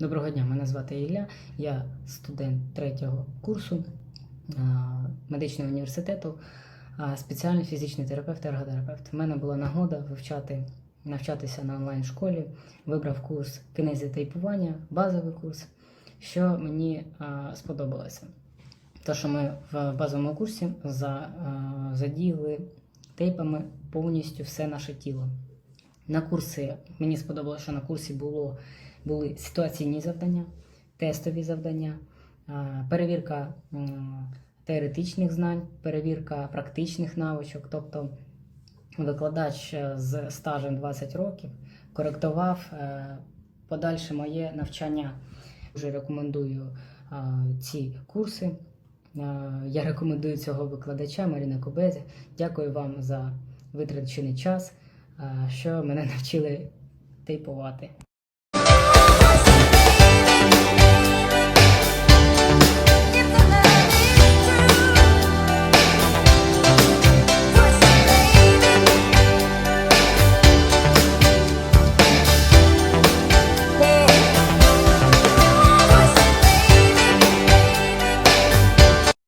Доброго дня, мене звати Ілля, я студент третього курсу медичного університету, спеціальний фізичний терапевт ерготерапевт. У мене була нагода вивчати, навчатися на онлайн-школі, вибрав курс кинезіотейпування, базовий курс, що мені сподобалося. То, що ми в базовому курсі задіяли тейпами повністю все наше тіло. На курсі мені сподобалося, що на курсі було, були ситуаційні завдання, тестові завдання, перевірка теоретичних знань, перевірка практичних навичок. Тобто викладач е, з стажем 20 років коректував е, подальше моє навчання. Дуже рекомендую ці курси. Е, Я рекомендую цього викладача Маріна Кобезі. Дякую вам за витрачений час, що мене навчили тейпувати.